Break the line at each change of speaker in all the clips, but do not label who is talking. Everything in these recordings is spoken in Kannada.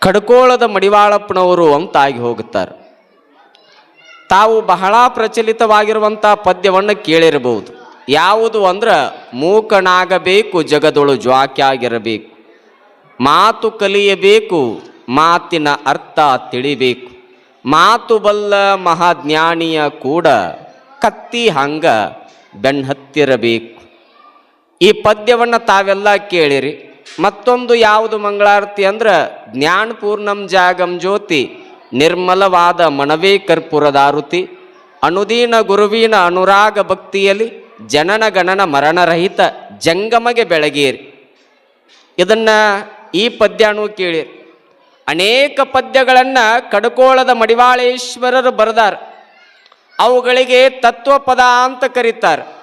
ಕಡ್ಕೋಳದ ಮಡಿವಾಳಪ್ಪನವರು ಅಂತಾಗಿ ಹೋಗುತ್ತಾರೆ. ತಾವು ಬಹಳ ಪ್ರಚಲಿತವಾಗಿರುವಂಥ ಪದ್ಯವನ್ನು ಕೇಳಿರಬಹುದು. ಯಾವುದು ಅಂದ್ರೆ ಮೂಕನಾಗಬೇಕು, ಜಗದೊಳು ಜ್ವಾಕ್ಯಾಗಿರಬೇಕು. ಮಾತು ಕಲಿಯಬೇಕು, ಮಾತಿನ ಅರ್ಥ ತಿಳಿಬೇಕು. ಮಾತು ಬಲ್ಲ ಮಹಾಜ್ಞಾನಿಯ ಕೂಡ ಕತ್ತಿ ಹಂಗ ಬೆನ್ಹತ್ತಿರಬೇಕು ಈ ಪದ್ಯವನ್ನು ತಾವೆಲ್ಲ ಕೇಳಿರಿ. ಮತ್ತೊಂದು ಯಾವುದು ಮಂಗಳಾರತಿ ಅಂದ್ರೆ ಜ್ಞಾನಪೂರ್ಣಂ ಜಾಗಂ ಜ್ಯೋತಿ, ನಿರ್ಮಲವಾದ ಮನವೇ ಕರ್ಪೂರದಾರುತಿ ಅನುದೀನ ಗುರುವಿನ ಅನುರಾಗ ಭಕ್ತಿಯಲ್ಲಿ ಜನನ ಗಣನ ಮರಣರಹಿತ ಜಂಗಮಗೆ ಬೆಳಗೀರಿ. ಇದನ್ನ ಈ ಪದ್ಯನೂ ಕೇಳಿರಿ. ಅನೇಕ ಪದ್ಯಗಳನ್ನು ಕಡಕೋಳದ ಮಡಿವಾಳೇಶ್ವರರು ಬರೆದಾರ. ಅವುಗಳಿಗೆ ತತ್ವಪದ ಅಂತ ಕರೀತಾರೆ.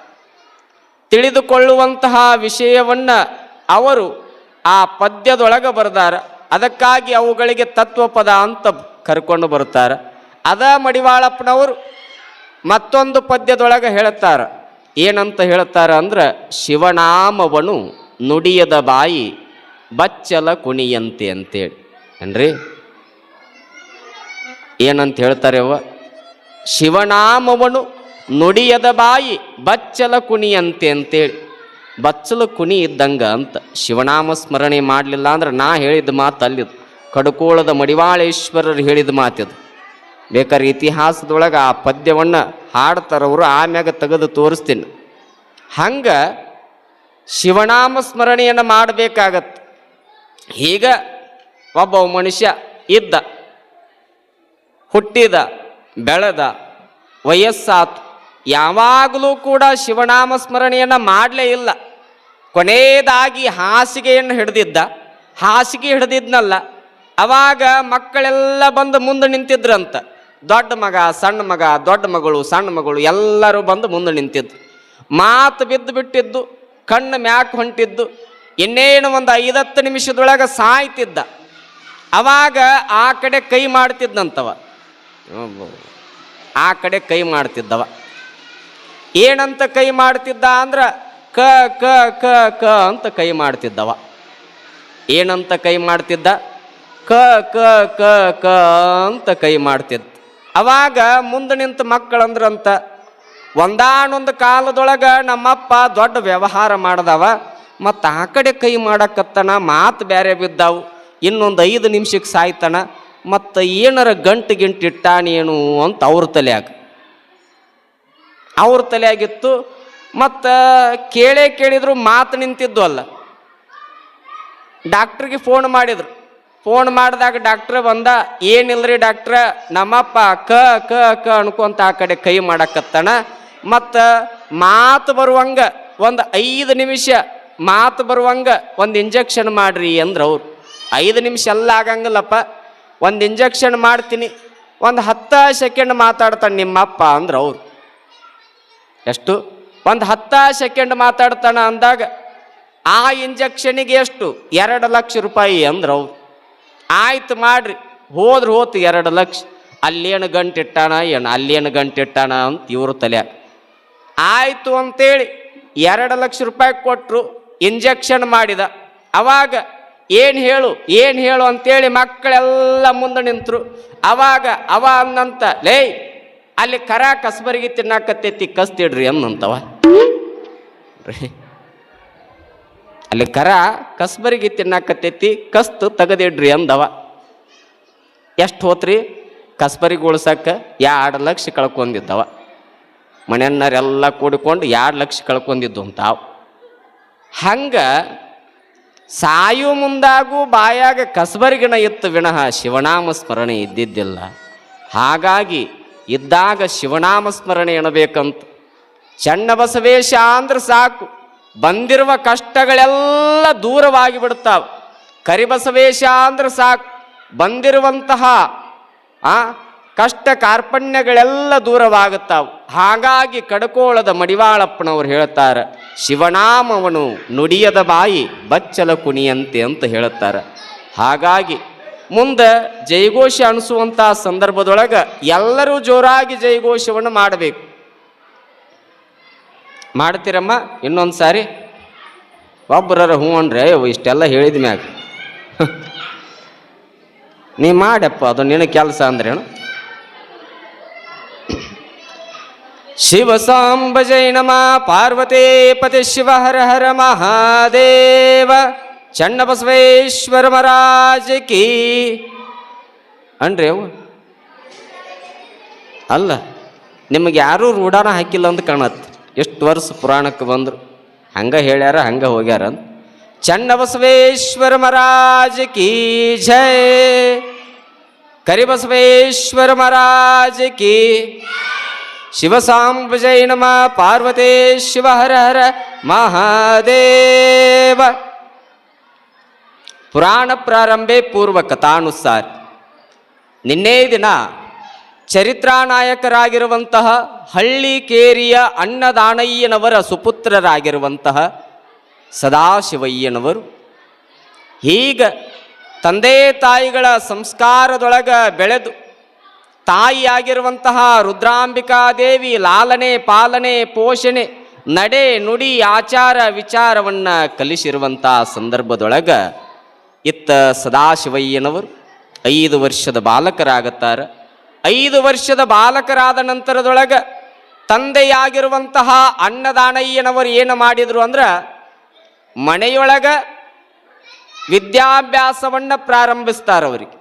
ತಿಳಿದುಕೊಳ್ಳುವಂತಹ ವಿಷಯವನ್ನು ಅವರು ಆ ಪದ್ಯದೊಳಗೆ ಬರ್ದಾರ. ಅದಕ್ಕಾಗಿ ಅವುಗಳಿಗೆ ತತ್ವಪದ ಅಂತ ಕರ್ಕೊಂಡು ಬರ್ತಾರೆ ಅದ ಮಡಿವಾಳಪ್ಪನವರು ಮತ್ತೊಂದು ಪದ್ಯದೊಳಗೆ ಹೇಳುತ್ತಾರೆ. ಏನಂತ ಹೇಳ್ತಾರೆ ಅಂದ್ರೆ, ಶಿವನಾಮವನು ನುಡಿಯದ ಬಾಯಿ ಬಚ್ಚಲ ಕುಣಿಯಂತೆ ಅಂತೇಳಿ. ಏನ್ರಿ? ಏನಂತ ಹೇಳ್ತಾರೆ ಅವ ಶಿವನಾಮವನು ನುಡಿಯದ ಬಾಯಿ ಬಚ್ಚಲ ಕುಣಿಯಂತೆ ಅಂತೇಳಿ. ಬಚ್ಚಲ ಕುನಿ ಇದ್ದಂಗ ಅಂತ ಶಿವನಾಮ ಸ್ಮರಣೆ ಮಾಡಲಿಲ್ಲ ಅಂದ್ರೆ ನಾ ಹೇಳಿದ ಮಾತು ಅಲ್ಲಿದು ಕಡುಕೋಳದ ಮಡಿವಾಳೇಶ್ವರರು ಹೇಳಿದ ಮಾತಿದು ಬೇಕಾದ್ರೆ ಇತಿಹಾಸದೊಳಗೆ ಆ ಪದ್ಯವನ್ನು ಹಾಡ್ತಾರವರು ಆಮ್ಯಾಗ ತೆಗೆದು ತೋರಿಸ್ತೀನಿ. ಹಂಗೆ ಶಿವನಾಮ ಸ್ಮರಣೆಯನ್ನು ಮಾಡಬೇಕಾಗತ್ತೆ ಈಗ ಒಬ್ಬ ಮನುಷ್ಯ ಇದ್ದ, ಹುಟ್ಟಿದ, ಬೆಳೆದ, ವಯಸ್ಸಾತು, ಯಾವಾಗಲೂ ಕೂಡ ಶಿವನಾಮ ಸ್ಮರಣೆಯನ್ನು ಮಾಡಲೇ ಇಲ್ಲ. ಕೊನೆಯದಾಗಿ ಹಾಸಿಗೆಯನ್ನು ಹಿಡಿದಿದ್ದ. ಹಾಸಿಗೆ ಹಿಡಿದಿದ್ನಲ್ಲ, ಅವಾಗ ಮಕ್ಕಳೆಲ್ಲ ಬಂದು ಮುಂದೆ ನಿಂತಿದ್ರಂತ. ದೊಡ್ಡ ಮಗ, ಸಣ್ಣ ಮಗ, ದೊಡ್ಡ ಮಗಳು, ಸಣ್ಣ ಮಗಳು, ಎಲ್ಲರೂ ಬಂದು ಮುಂದೆ ನಿಂತಿದ್ದು. ಮಾತು ಬಿದ್ದು ಬಿಟ್ಟಿದ್ದು, ಕಣ್ಣು ಮ್ಯಾಕ್ ಹೊಂಟಿದ್ದು, ಇನ್ನೇನು ಒಂದು ಐದತ್ತು ನಿಮಿಷದೊಳಗೆ ಸಾಯ್ತಿದ್ದ. ಅವಾಗ ಆ ಕಡೆ ಕೈ ಮಾಡ್ತಿದ್ದಂತವ ಆ ಕಡೆ ಕೈ ಮಾಡ್ತಿದ್ದವ. ಏನಂತ ಕೈ ಮಾಡ್ತಿದ್ದ ಅಂದ್ರ ಕ ಕ ಕ ಕ ಅಂತ ಕೈ ಮಾಡ್ತಿದ್ದವ. ಏನಂತ ಕೈ ಮಾಡ್ತಿದ್ದ? ಕ ಕ ಕ ಕ ಅಂತ ಕೈ ಮಾಡ್ತಿದ್ದ. ಅವಾಗ ಮುಂದೆ ನಿಂತ ಮಕ್ಕಳಂದ್ರಂತ ಒಂದಾನೊಂದು ಕಾಲದೊಳಗೆ ನಮ್ಮಪ್ಪ ದೊಡ್ಡ ವ್ಯವಹಾರ ಮಾಡ್ದವ, ಮತ್ತು ಆ ಕಡೆ ಕೈ ಮಾಡಕತ್ತನ, ಮಾತು ಬೇರೆ ಬಿದ್ದವು. ಇನ್ನೊಂದು ಐದು ನಿಮಿಷಕ್ಕೆ ಸಾಯ್ತಾನ, ಮತ್ತು ಏನಾರ ಗಂಟು ಗಿಂಟು ಇಟ್ಟಾನೇನು? ಅಂತ ಅವ್ರ ತಲೆಯಾಗ. ಅವ್ರ ತಲೆಯಾಗಿತ್ತು ಮತ್ತು ಕೇಳೇ ಕೇಳಿದ್ರು ಮಾತು ನಿಂತಿದ್ದು ಅಲ್ಲ. ಡಾಕ್ಟ್ರಿಗೆ ಫೋನ್ ಮಾಡಿದ್ರು. ಫೋನ್ ಮಾಡಿದಾಗ ಡಾಕ್ಟ್ರ್ ಬಂದ, ಏನಿಲ್ರಿ ಡಾಕ್ಟ್ರ? ನಮ್ಮಪ್ಪ ಕ ಕ ಕ ಅನ್ಕೊಂತ ಆ ಕಡೆ ಕೈ ಮಾಡಕತ್ತಾನ ಮತ್ತು ಮಾತು ಬರುವಂಗ ಒಂದು ಐದು ನಿಮಿಷ, ಮಾತು ಬರುವಂಗ ಒಂದು ಇಂಜೆಕ್ಷನ್ ಮಾಡ್ರಿ ಅಂದ್ರೆ ಅವ್ರು. ಐದು ನಿಮಿಷ ಎಲ್ಲ ಆಗಂಗಿಲ್ಲಪ್ಪ. ಒಂದು ಇಂಜೆಕ್ಷನ್ ಮಾಡ್ತೀನಿ, ಒಂದು ಹತ್ತು ಸೆಕೆಂಡ್ ಮಾತಾಡ್ತಾನೆ ನಿಮ್ಮಪ್ಪ ಅಂದ್ರೆ ಅವ್ರು. ಎಷ್ಟು? ಒಂದು ಹತ್ತ ಸೆಕೆಂಡ್ ಮಾತಾಡ್ತಾನ ಅಂದಾಗ ಆ ಇಂಜೆಕ್ಷನಿಗೆ ಎಷ್ಟು? ಎರಡು ಲಕ್ಷ ರೂಪಾಯಿ ಅಂದ್ರೆ ಅವ್ರು. ಆಯ್ತು ಮಾಡ್ರಿ. ಹೋದ್ರೆ ಹೋತು ಎರಡು ಲಕ್ಷ. ಅಲ್ಲೇನು ಗಂಟೆ ಇಟ್ಟಾನ ಏನು ಅಲ್ಲೇನು ಗಂಟೆ ಅಂತ ಇವರು ತಲೆ ಆಯಿತು ಅಂತೇಳಿ ಎರಡು ಲಕ್ಷ ರೂಪಾಯಿ ಕೊಟ್ಟರು ಇಂಜೆಕ್ಷನ್ ಮಾಡಿದ. ಅವಾಗ ಏನು ಹೇಳು? ಏನು ಹೇಳು ಅಂತೇಳಿ ಮಕ್ಕಳೆಲ್ಲ ಮುಂದೆ ನಿಂತರು. ಅವಾಗ ಅವ ಅಂದಂತ ಲೇ ಅಲ್ಲಿ ಕರ ಕಸ್ಬರಿಗೆ ತಿನ್ನಾಕತ್ತೈತಿ ಕಸ್ತಿಡ್ರಿ ಅನ್ನಂತವ. ಅಲ್ಲಿ ಕರ ಕಸ್ಬರಿಗೆ ತಿನ್ನಾಕತ್ತೈತಿ, ಕಸ್ತು ತೆಗದಿಡ್ರಿ ಅಂದವ. ಎಷ್ಟು ಹೋತ್ರಿ? ಕಸ್ಬರಿಗೆ ಉಳ್ಸಕ್ಕೆ ಎರಡು ಲಕ್ಷ ಕಳ್ಕೊಂಡಿದ್ದವ. ಮನೆಯನ್ನರೆಲ್ಲ ಕೂಡಿಕೊಂಡು ಎರಡು ಲಕ್ಷ ಕಳ್ಕೊಂಡಿದ್ದು ಅಂತ ಹಂಗೆ ಸಾಯು ಮುಂದಾಗೂ ಬಾಯಾಗ ಕಸ್ಬರಿಗಿನ ಇತ್ತು ವಿನಃ ಶಿವನಾಮ ಸ್ಮರಣೆ ಇದ್ದಿದ್ದಿಲ್ಲ. ಹಾಗಾಗಿ ಇದ್ದಾಗ ಶಿವನಾಮ ಸ್ಮರಣೆ ಎಣಬೇಕಂತ ಬಸವೇಶ ಅಂದ್ರೆ ಸಾಕು. ಬಂದಿರುವ ಕಷ್ಟಗಳೆಲ್ಲ ದೂರವಾಗಿ ಬಿಡ್ತಾವ. ಕರಿಬಸವೇಶ ಅಂದ್ರೆ ಸಾಕು. ಬಂದಿರುವಂತಹ, ಆ, ಕಷ್ಟ ಕಾರ್ಪಣ್ಯಗಳೆಲ್ಲ ದೂರವಾಗುತ್ತಾವು. ಹಾಗಾಗಿ ಕಡಕೋಳದ ಮಡಿವಾಳಪ್ಪನವರು ಹೇಳ್ತಾರೆ, ಶಿವನಾಮವನು ನುಡಿಯದ ಬಾಯಿ ಬಚ್ಚಲ ಕುಣಿಯಂತೆ ಅಂತ ಹೇಳುತ್ತಾರೆ ಹಾಗಾಗಿ ಮುಂದೆ ಜೈಘೋಷ ಅನಿಸುವಂಥ ಸಂದರ್ಭದೊಳಗೆ ಎಲ್ಲರೂ ಜೋರಾಗಿ ಜೈಘೋಷವನ್ನು ಮಾಡಬೇಕು. ಮಾಡ್ತೀರಮ್ಮ? ಇನ್ನೊಂದು ಸಾರಿ. ಒಬ್ಬರ ಹ್ಞೂ ಅಯ್ಯೋ, ಇಷ್ಟೆಲ್ಲ ಹೇಳಿದ ಮ್ಯಾಗ. ನೀ ಮಾಡಪ್ಪ, ಅದು ನಿನ್ನ ಕೆಲಸ ಅಂದ್ರೇನು? ಶಿವ ಸಾಂಬ ಜೈ ನಮ, ಪಾರ್ವತೇ ಪತಿ ಶಿವ ಹರ ಹರ ಮಹಾದೇವ. ಚನ್ನ ಬಸವೇಶ್ವರ ಮಹಾರಾಜ ಕೀ. ಅನ್ರಿ ಅವು? ಅಲ್ಲ, ನಿಮಗೆ ಯಾರೂ ರೂಢಾನ ಹಾಕಿಲ್ಲ ಅಂತ ಕಾಣತ್ತೆ ಎಷ್ಟು ವರ್ಷ ಪುರಾಣಕ್ಕೆ ಬಂದರು. ಹಂಗ ಹೇಳ್ಯಾರ, ಹಂಗ ಹೋಗ್ಯಾರ ಅಂತ. ಚನ್ನ ಬಸವೇಶ್ವರ ಮಹಾರಾಜ ಕೀ ಜಯ ಕರಿಬಸವೇಶ್ವರ ಮಹಾರಾಜ ಕೀ. ಶಿವ ಸಾಂಬ ಜೈ ನಮ, ಪಾರ್ವತೇ ಶಿವ ಹರ ಹರ ಮಹಾದೇವ. ಪುರಾಣ ಪ್ರಾರಂಭೆ ಪೂರ್ವ ಕಥಾನುಸಾರ ನಿನ್ನೆ ದಿನ ಚರಿತ್ರಾನಾಯಕರಾಗಿರುವಂತಹ ಹಳ್ಳಿಕೇರಿಯ ಅನ್ನದಾನಯ್ಯನವರ ಸುಪುತ್ರರಾಗಿರುವಂತಹ ಸದಾಶಿವಯ್ಯನವರು ಹೀಗ ತಂದೆ ತಾಯಿಗಳ ಸಂಸ್ಕಾರದೊಳಗ ಬೆಳೆದು ತಾಯಿಯಾಗಿರುವಂತಹ ರುದ್ರಾಂಬಿಕಾದೇವಿ ಲಾಲನೆ ಪಾಲನೆ ಪೋಷಣೆ ನಡೆ ನುಡಿ ಆಚಾರ ವಿಚಾರವನ್ನು ಕಲಿಸಿರುವಂತಹ ಸಂದರ್ಭದೊಳಗ ಇತ್ತ ಸದಾಶಿವಯ್ಯನವರು ಐದು ವರ್ಷದ ಬಾಲಕರಾಗುತ್ತಾರೆ. ಐದು ವರ್ಷದ ಬಾಲಕರಾದ ನಂತರದೊಳಗೆ ತಂದೆಯಾಗಿರುವಂತಹ ಅನ್ನದಾನಯ್ಯನವರು ಏನು ಮಾಡಿದರು ಅಂದ್ರೆ ಮನೆಯೊಳಗೆ ವಿದ್ಯಾಭ್ಯಾಸವನ್ನು ಪ್ರಾರಂಭಿಸ್ತಾರೆ ಅವರಿಗೆ.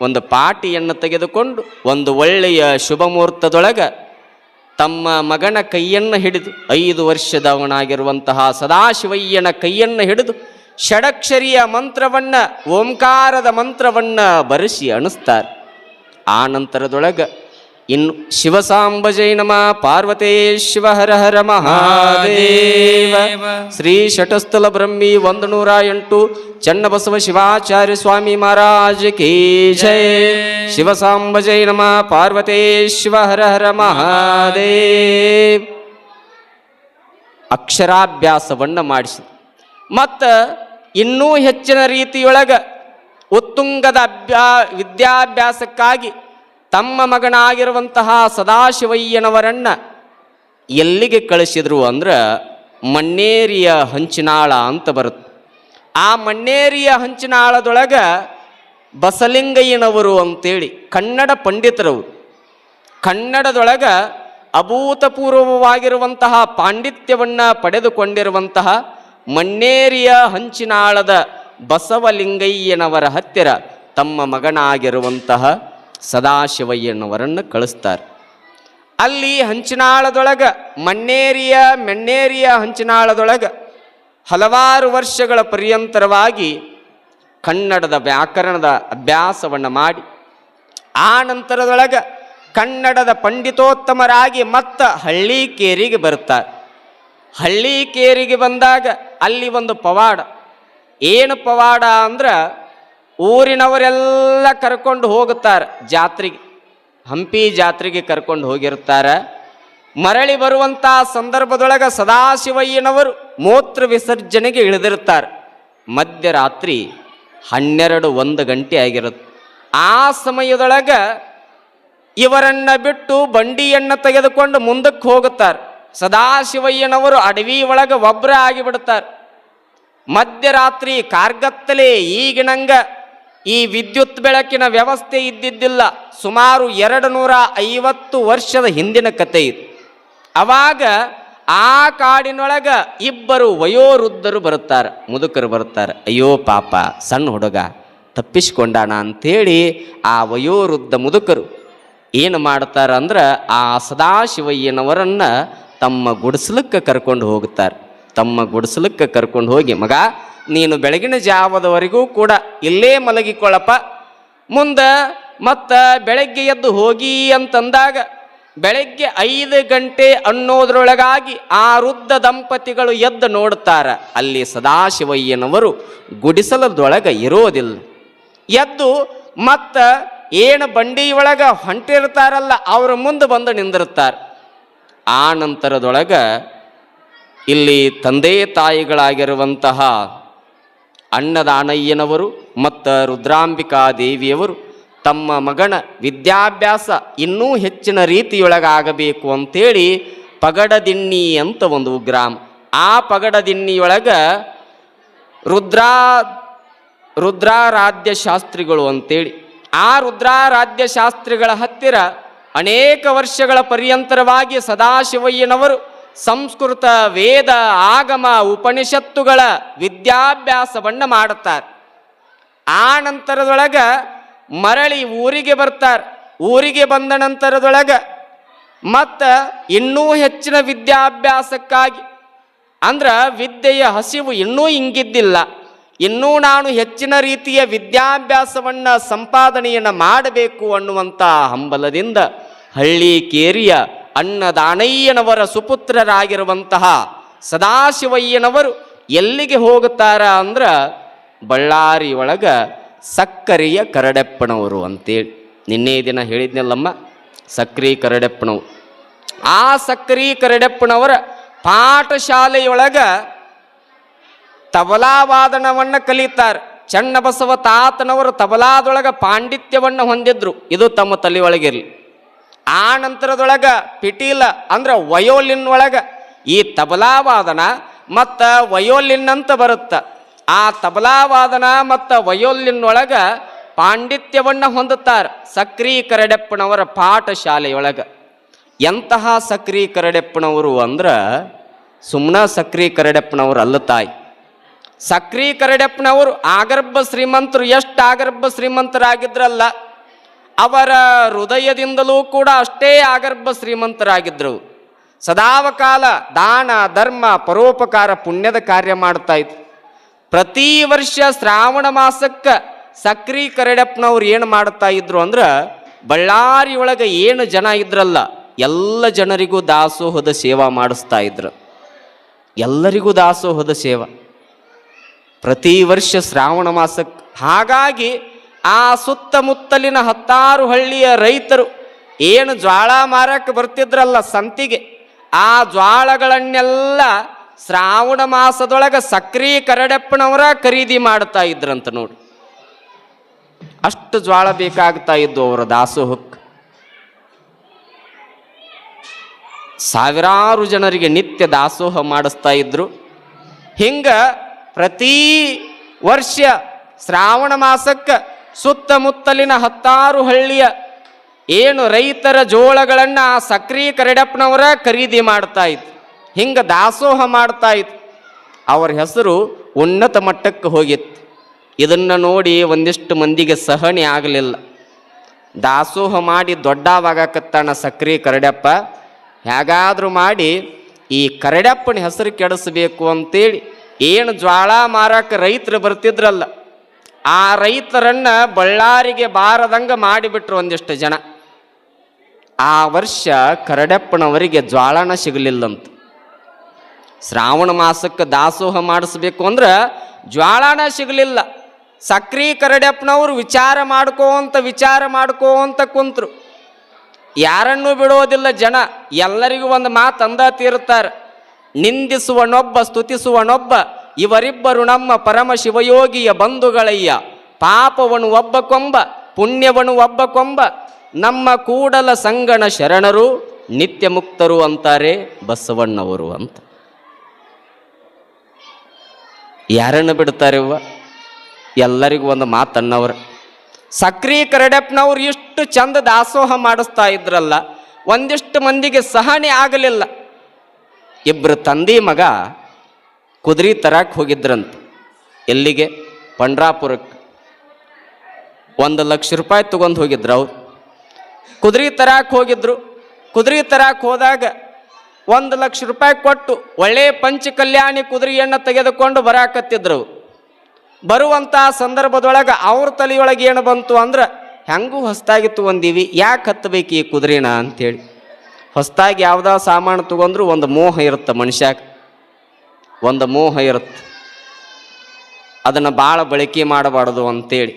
ಒಂದು ಪಾಟಿಯನ್ನು ತೆಗೆದುಕೊಂಡು ಒಂದು ಒಳ್ಳೆಯ ಶುಭ ಮುಹೂರ್ತದೊಳಗ ತಮ್ಮ ಮಗನ ಕೈಯನ್ನು ಹಿಡಿದು ಐದು ವರ್ಷದವನಾಗಿರುವಂತಹ ಸದಾಶಿವಯ್ಯನ ಕೈಯನ್ನು ಹಿಡಿದು ಷಡಕ್ಷರಿಯ ಮಂತ್ರವನ್ನ ಓಂಕಾರದ ಮಂತ್ರವನ್ನ ಬರೆಸಿ ಅಣಿಸ್ತಾರೆ. ಆ ನಂತರದೊಳಗೆ ಇನ್ನು ಶಿವಸಾಂಬ ಜೈ ನಮ ಪಾರ್ವತೇ ಶಿವ ಹರ ಹರ ಮಹಾದೇವ. ಶ್ರೀ ಷಟಸ್ಥಲ ಬ್ರಹ್ಮಿ ಒಂದು ನೂರ ಎಂಟು ಚನ್ನಬಸವ ಶಿವಾಚಾರ್ಯ ಸ್ವಾಮಿ ಮಹಾರಾಜ ಕೇ ಜಯ ಶಿವಸಾಂಬ ಜೈ ನಮ ಪಾರ್ವತೇ ಶಿವ ಹರ ಹರ ಮಹಾದೇವ. ಅಕ್ಷರಾಭ್ಯಾಸವನ್ನು ಮಾಡಿಸಿ ಮತ್ತು ಇನ್ನೂ ಹೆಚ್ಚಿನ ರೀತಿಯೊಳಗ ಉತ್ತುಂಗದ ಅಭ್ಯಾ, ವಿದ್ಯಾಭ್ಯಾಸಕ್ಕಾಗಿ ತಮ್ಮ ಮಗನಾಗಿರುವಂತಹ ಸದಾಶಿವಯ್ಯನವರನ್ನ ಎಲ್ಲಿಗೆ ಕಳಿಸಿದ್ರು ಅಂದ್ರೆ ಮಣ್ಣೇರಿಯ ಹಂಚಿನಾಳ ಅಂತ ಬರುತ್ತೆ ಆ ಮಣ್ಣೇರಿಯ ಹಂಚಿನಾಳದೊಳಗ ಬಸಲಿಂಗಯ್ಯನವರು ಅಂತೇಳಿ ಕನ್ನಡ ಪಂಡಿತರವರು. ಕನ್ನಡದೊಳಗ ಅಭೂತಪೂರ್ವವಾಗಿರುವಂತಹ ಪಾಂಡಿತ್ಯವನ್ನು ಪಡೆದುಕೊಂಡಿರುವಂತಹ ಮಣ್ಣೇರಿಯ ಹಂಚಿನಾಳದ ಬಸವಲಿಂಗಯ್ಯನವರ ಹತ್ತಿರ ತಮ್ಮ ಮಗನಾಗಿರುವಂತಹ ಸದಾಶಿವಯ್ಯನವರನ್ನು ಕಳಿಸ್ತಾರೆ. ಅಲ್ಲಿ ಹಂಚಿನಾಳದೊಳಗ ಮಣ್ಣೇರಿಯ ಮೆಣ್ಣೇರಿಯ ಹಂಚಿನಾಳದೊಳಗ ಹಲವಾರು ವರ್ಷಗಳ ಪರ್ಯಂತರವಾಗಿ ಕನ್ನಡದ ವ್ಯಾಕರಣದ ಅಭ್ಯಾಸವನ್ನು ಮಾಡಿ, ಆ ನಂತರದೊಳಗ ಕನ್ನಡದ ಪಂಡಿತೋತ್ತಮರಾಗಿ ಮತ್ತ ಹಳ್ಳಿಕೇರಿಗೆ ಬರುತ್ತಾರೆ. ಹಳ್ಳಿಕೇರಿಗೆ ಬಂದಾಗ ಅಲ್ಲಿ ಒಂದು ಪವಾಡ. ಏನು ಪವಾಡ ಅಂದ್ರೆ ಊರಿನವರೆಲ್ಲ ಕರ್ಕೊಂಡು ಹೋಗುತ್ತಾರೆ ಜಾತ್ರೆಗೆ. ಹಂಪಿ ಜಾತ್ರೆಗೆ ಕರ್ಕೊಂಡು ಹೋಗಿರ್ತಾರೆ ಮರಳಿ ಬರುವಂಥ ಸಂದರ್ಭದೊಳಗೆ ಸದಾಶಿವಯ್ಯನವರು ಮೂತ್ರ ವಿಸರ್ಜನೆಗೆ ಇಳಿದಿರ್ತಾರೆ ಮಧ್ಯರಾತ್ರಿ ಹನ್ನೆರಡು ಒಂದು ಗಂಟೆ ಆಗಿರುತ್ತೆ ಆ ಸಮಯದೊಳಗೆ ಇವರನ್ನು ಬಿಟ್ಟು ಬಂಡಿಯನ್ನು ತೆಗೆದುಕೊಂಡು ಮುಂದಕ್ಕೆ ಹೋಗುತ್ತಾರೆ. ಸದಾಶಿವಯ್ಯನವರು ಅಡವಿ ಒಳಗೆ ಒಬ್ಬರ ಆಗಿಬಿಡ್ತಾರೆ. ಮಧ್ಯರಾತ್ರಿ ಕಾರ್ಗತ್ತಲೆ ಈಗಿನಂಗ ಈ ವಿದ್ಯುತ್ ಬೆಳಕಿನ ವ್ಯವಸ್ಥೆ ಇದ್ದಿದ್ದಿಲ್ಲ. ಸುಮಾರು ಎರಡು ನೂರ ಐವತ್ತು ವರ್ಷದ ಹಿಂದಿನ ಕತೆ ಇದು. ಅವಾಗ ಆ ಕಾಡಿನೊಳಗ ಇಬ್ಬರು ವಯೋವೃದ್ಧರು ಬರುತ್ತಾರೆ. ಮುದುಕರು ಬರುತ್ತಾರೆ. ಅಯ್ಯೋ ಪಾಪ, ಸಣ್ಣ ಹುಡುಗ, ತಪ್ಪಿಸ್ಕೊಂಡಾನ ಅಂಥೇಳಿ ಆ ವಯೋವೃದ್ಧ ಮುದುಕರು ಏನು ಮಾಡ್ತಾರೆ ಅಂದ್ರೆ ಆ ಸದಾಶಿವಯ್ಯನವರನ್ನ ತಮ್ಮ ಗುಡಿಸಲಕ್ಕೆ ಕರ್ಕೊಂಡು ಹೋಗುತ್ತಾರೆ. ತಮ್ಮ ಗುಡಿಸಲಕ್ಕೆ ಕರ್ಕೊಂಡು ಹೋಗಿ, ಮಗ, ನೀನು ಬೆಳಗಿನ ಜಾವದವರೆಗೂ ಕೂಡ ಇಲ್ಲೇ ಮಲಗಿಕೊಳ್ಳಪ್ಪ. ಮುಂದೆ ಮತ್ತು ಬೆಳಗ್ಗೆ ಎದ್ದು ಹೋಗಿ ಅಂತಂದಾಗ ಬೆಳಗ್ಗೆ ಐದು ಗಂಟೆ ಅನ್ನೋದ್ರೊಳಗಾಗಿ ಆ ವೃದ್ಧ ದಂಪತಿಗಳು ಎದ್ದು ನೋಡ್ತಾರ ಅಲ್ಲಿ ಸದಾಶಿವಯ್ಯನವರು ಗುಡಿಸಲದೊಳಗೆ ಇರೋದಿಲ್ಲ. ಎದ್ದು ಮತ್ತು ಏನು ಬಂಡಿ ಒಳಗೆ ಹೊಂಟಿರ್ತಾರಲ್ಲ, ಅವ್ರ ಮುಂದೆ ಬಂದು ನಿಂದಿರ್ತಾರೆ ಆ ನಂತರದೊಳಗ ಇಲ್ಲಿ ತಂದೆ ತಾಯಿಗಳಾಗಿರುವಂತಹ ಅಣ್ಣದಾನಯ್ಯನವರು ಮತ್ತು ರುದ್ರಾಂಬಿಕಾ ದೇವಿಯವರು ತಮ್ಮ ಮಗನ ವಿದ್ಯಾಭ್ಯಾಸ ಇನ್ನೂ ಹೆಚ್ಚಿನ ರೀತಿಯೊಳಗಾಗಬೇಕು ಅಂಥೇಳಿ ಪಗಡದಿಣ್ಣಿ ಅಂತ ಒಂದು ಗ್ರಾಮ ಆ ಪಗಡದಿಣ್ಣಿಯೊಳಗ ರುದ್ರಾ ರುದ್ರಾರಾಧ್ಯ ಶಾಸ್ತ್ರಿಗಳು ಅಂತೇಳಿ. ಆ ರುದ್ರಾರಾಧ್ಯ ಶಾಸ್ತ್ರಿಗಳ ಹತ್ತಿರ ಅನೇಕ ವರ್ಷಗಳ ಪರ್ಯಂತರವಾಗಿ ಸದಾಶಿವಯ್ಯನವರು ಸಂಸ್ಕೃತ ವೇದ ಆಗಮ ಉಪನಿಷತ್ತುಗಳ ವಿದ್ಯಾಭ್ಯಾಸವನ್ನು ಮಾಡುತ್ತಾರೆ. ಆ ನಂತರದೊಳಗ ಮರಳಿ ಊರಿಗೆ ಬರ್ತಾರೆ. ಊರಿಗೆ ಬಂದ ನಂತರದೊಳಗ ಮತ್ತು ಇನ್ನೂ ಹೆಚ್ಚಿನ ವಿದ್ಯಾಭ್ಯಾಸಕ್ಕಾಗಿ ಅಂದ್ರ ವಿದ್ಯೆಯ ಹಸಿವು ಇನ್ನೂ ಹಿಂಗಿದ್ದಿಲ್ಲ ಇನ್ನೂ ನಾನು ಹೆಚ್ಚಿನ ರೀತಿಯ ವಿದ್ಯಾಭ್ಯಾಸವನ್ನು ಸಂಪಾದನೆಯನ್ನು ಮಾಡಬೇಕು ಅನ್ನುವಂಥ ಹಂಬಲದಿಂದ ಹಳ್ಳಿ ಕೇರಿಯ ಅನ್ನದಾನಯ್ಯನವರ ಸುಪುತ್ರರಾಗಿರುವಂತಹ ಸದಾಶಿವಯ್ಯನವರು ಎಲ್ಲಿಗೆ ಹೋಗುತ್ತಾರ ಅಂದ್ರ ಬಳ್ಳಾರಿ ಒಳಗೆ ಸಕ್ಕರೆಯ ಕರಡೆಪ್ಪನವರು ಅಂತೇಳಿ. ನಿನ್ನೆ ದಿನ ಹೇಳಿದ್ನಲ್ಲಮ್ಮ ಸಕ್ರಿ ಕರಡೆಪ್ಪನವರು ಆ ಸಕ್ರಿ ಕರಡೆಪ್ಪನವರ ಪಾಠಶಾಲೆಯೊಳಗ ತಬಲಾವಾದನವನ್ನು ಕಲಿತಾರೆ. ಚನ್ನಬಸವ ತಾತನವರು ತಬಲಾದೊಳಗ ಪಾಂಡಿತ್ಯವನ್ನು ಹೊಂದಿದ್ರು. ಇದು ತಮ್ಮ ತಲೆಯೊಳಗಿರಲಿ ಆ ನಂತರದೊಳಗ ಪಿಟೀಲ ಅಂದ್ರೆ ವಯೋಲಿನ್ ಒಳಗ ಈ ತಬಲಾವಾದನ ಮತ್ತು ವಯೋಲಿನ್ ಅಂತ ಬರುತ್ತೆ. ಆ ತಬಲಾವಾದನ ಮತ್ತು ವಯೋಲಿನ್ ಒಳಗ ಪಾಂಡಿತ್ಯವನ್ನು ಹೊಂದುತ್ತಾರೆ ಸಕ್ರಿ ಕರಡೆಪ್ಪನವರ ಪಾಠಶಾಲೆಯೊಳಗ. ಎಂತಹ ಸಕ್ರಿ ಕರಡೆಪ್ಪನವರು ಅಂದ್ರ ಸುಮ್ನ ಸಕ್ರಿ ಕರಡೆಪ್ಪನವರು ಅಲ್ಲ ತಾಯಿ. ಸಕ್ರಿ ಕರಡೆಪ್ಪನವರು ಆಗರ್ಭ ಶ್ರೀಮಂತರು ಎಷ್ಟು ಆಗರ್ಭ ಶ್ರೀಮಂತರಾಗಿದ್ರಲ್ಲ. ಅವರ ಹೃದಯದಿಂದಲೂ ಕೂಡ ಅಷ್ಟೇ ಆಗರ್ಭ ಶ್ರೀಮಂತರಾಗಿದ್ದರು ಸದಾವಕಾಲ ದಾನ, ಧರ್ಮ, ಪರೋಪಕಾರ ಪುಣ್ಯದ ಕಾರ್ಯ ಮಾಡ್ತಾ ಇತ್ತು ಪ್ರತಿ ವರ್ಷ ಶ್ರಾವಣ ಮಾಸಕ್ಕೆ ಸಕ್ರಿ ಕರಡಪ್ಪನವ್ರು ಏನು ಮಾಡ್ತಾ ಇದ್ರು ಅಂದ್ರೆ ಬಳ್ಳಾರಿ ಒಳಗೆ ಏನು ಜನ ಇದ್ರಲ್ಲ, ಎಲ್ಲ ಜನರಿಗೂ ದಾಸೋಹದ ಸೇವಾ ಮಾಡಿಸ್ತಾ ಇದ್ರು. ಎಲ್ಲರಿಗೂ ದಾಸೋಹದ ಸೇವಾ. ಪ್ರತಿ ವರ್ಷ ಶ್ರಾವಣ ಮಾಸಕ್ಕೆ ಹಾಗಾಗಿ ಆ ಸುತ್ತಮುತ್ತಲಿನ ಹತ್ತಾರು ಹಳ್ಳಿಯ ರೈತರು ಏನು ಜ್ವಾಳ ಮಾರಕ್ಕೆ ಬರ್ತಿದ್ರಲ್ಲ ಸಂತಿಗೆ, ಆ ಜ್ವಾಳಗಳನ್ನೆಲ್ಲ ಶ್ರಾವಣ ಮಾಸದೊಳಗೆ ಸಕ್ರಿ ಕರಡೆಪ್ಪನವರ ಖರೀದಿ ಮಾಡ್ತಾ ಇದ್ರಂತ ನೋಡಿ. ಅಷ್ಟು ಜ್ವಾಳ ಬೇಕಾಗ್ತಾ ಇದ್ದು ಅವರ ದಾಸೋಹಕ್ಕೆ. ಸಾವಿರಾರು ಜನರಿಗೆ ನಿತ್ಯ ದಾಸೋಹ ಮಾಡಿಸ್ತಾ ಇದ್ರು. ಹಿಂಗ ಪ್ರತಿ ವರ್ಷ ಶ್ರಾವಣ ಮಾಸಕ್ಕೆ ಸುತ್ತಮುತ್ತಲಿನ ಹತ್ತಾರು ಹಳ್ಳಿಯ ಏನು ರೈತರ ಜೋಳಗಳನ್ನು ಆ ಸಕ್ರಿ ಕರಡಪ್ಪನವರ ಖರೀದಿ ಮಾಡ್ತಾ ಇತ್ತು. ಹಿಂಗೆ ದಾಸೋಹ ಮಾಡ್ತಾ ಇತ್ತು. ಅವರ ಹೆಸರು ಉನ್ನತ ಮಟ್ಟಕ್ಕೆ ಹೋಗಿತ್ತು. ಇದನ್ನು ನೋಡಿ ಒಂದಿಷ್ಟು ಮಂದಿಗೆ ಸಹನೆ ಆಗಲಿಲ್ಲ. ದಾಸೋಹ ಮಾಡಿ ದೊಡ್ಡವಾಗಕತ್ತಾನ ಸಕ್ರಿ ಕರಡಪ್ಪ. ಹೇಗಾದರೂ ಮಾಡಿ ಈ ಕರಡಪ್ಪನ ಹೆಸರು ಕೆಡಿಸ್ಬೇಕು ಅಂತೇಳಿ ಏನು ಜ್ವಾಳ ಮಾರಕ್ಕೆ ರೈತರು ಬರ್ತಿದ್ರಲ್ಲ. ಆ ರೈತರನ್ನ ಬಳ್ಳಾರಿಗೆ ಬಾರದಂಗ ಮಾಡಿಬಿಟ್ರು ಒಂದಿಷ್ಟು ಜನ. ಆ ವರ್ಷ ಕರಡಪ್ಪನವರಿಗೆ ಜ್ವಾಳನ ಸಿಗಲಿಲ್ಲಂತ. ಶ್ರಾವಣ ಮಾಸಕ್ಕೆ ದಾಸೋಹ ಮಾಡಿಸ್ಬೇಕು ಅಂದ್ರೆ ಜ್ವಾಳನ ಸಿಗಲಿಲ್ಲ. ಸಕ್ರಿ ಕರಡಪ್ಪನವರು ವಿಚಾರ ಮಾಡ್ಕೋಂತ ವಿಚಾರ ಮಾಡ್ಕೋಂತ ಕುಂತರು. ಯಾರನ್ನೂ ಬಿಡೋದಿಲ್ಲ ಜನ, ಎಲ್ಲರಿಗೂ ಒಂದು ಮಾತು ಅಂದ ತೀರುತ್ತಾರೆ. ನಿಂದಿಸುವನೊಬ್ಬ, ಸ್ತುತಿಸುವನೊಬ್ಬ ಇವರಿಬ್ಬರು ನಮ್ಮ ಪರಮ ಶಿವಯೋಗಿಯ ಬಂಧುಗಳಯ್ಯ. ಪಾಪವನು ಒಬ್ಬ ಕೊಂಬ, ಪುಣ್ಯವನು ಒಬ್ಬ ಕೊಂಬ. ನಮ್ಮ ಕೂಡಲ ಸಂಗಣ ಶರಣರು ನಿತ್ಯ ಮುಕ್ತರು ಅಂತಾರೆ ಬಸವಣ್ಣವರು ಅಂತ. ಯಾರನ್ನು ಬಿಡ್ತಾರೆ ಅವ್ವ? ಎಲ್ಲರಿಗೂ ಒಂದು ಮಾತನ್ನವ್ರ. ಸಕ್ರಿ ಕರಡಪ್ಪನವ್ರು ಇಷ್ಟು ಚಂದ ದಾಸೋಹ ಮಾಡಿಸ್ತಾ ಇದ್ರಲ್ಲ, ಒಂದಿಷ್ಟು ಮಂದಿಗೆ ಸಹನೆ ಆಗಲಿಲ್ಲ. ಇಬ್ಬರು ತಂದೆ ಮಗ ಕುದುರೆ ತರಕ್ಕೆ ಹೋಗಿದ್ರಂತ. ಎಲ್ಲಿಗೆ? ಪಂಡ್ರಾಪುರಕ್ಕೆ ಒಂದು ಲಕ್ಷ ರೂಪಾಯಿ ತಗೊಂಡು ಹೋಗಿದ್ರು ಅವ್ರು. ಕುದುರೆ ತರಕ್ಕೆ ಹೋಗಿದ್ರು. ಕುದುರೆ ತರಕ್ಕೆ ಹೋದಾಗ ಒಂದು ಲಕ್ಷ ರೂಪಾಯಿ ಕೊಟ್ಟು ಒಳ್ಳೆಯ ಪಂಚ ಕಲ್ಯಾಣಿ ಕುದುರೆಯನ್ನು ತೆಗೆದುಕೊಂಡು ಬರಾಕತ್ತಿದ್ರು. ಬರುವಂಥ ಸಂದರ್ಭದೊಳಗೆ ಅವ್ರ ತಲೆಯೊಳಗೆ ಏನು ಬಂತು ಅಂದ್ರೆ, ಹೆಂಗೂ ಹೊಸ್ದಾಗಿ ತೊಗೊಂದೀವಿ ಯಾಕೆ ಹತ್ತಬೇಕು ಈ ಕುದುರೆನ ಅಂಥೇಳಿ ಹೊಸ್ದಾಗಿ ಯಾವುದೋ ಸಾಮಾನು ತೊಗೊಂಡ್ರು ಒಂದು ಮೋಹ ಇರುತ್ತೆ ಮನುಷ್ಯಾಗ ಒಂದು ಮೋಹ ಇರುತ್ತೆ ಅದನ್ನು ಭಾಳ ಬಳಕೆ ಮಾಡಬಾರ್ದು ಅಂತೇಳಿ.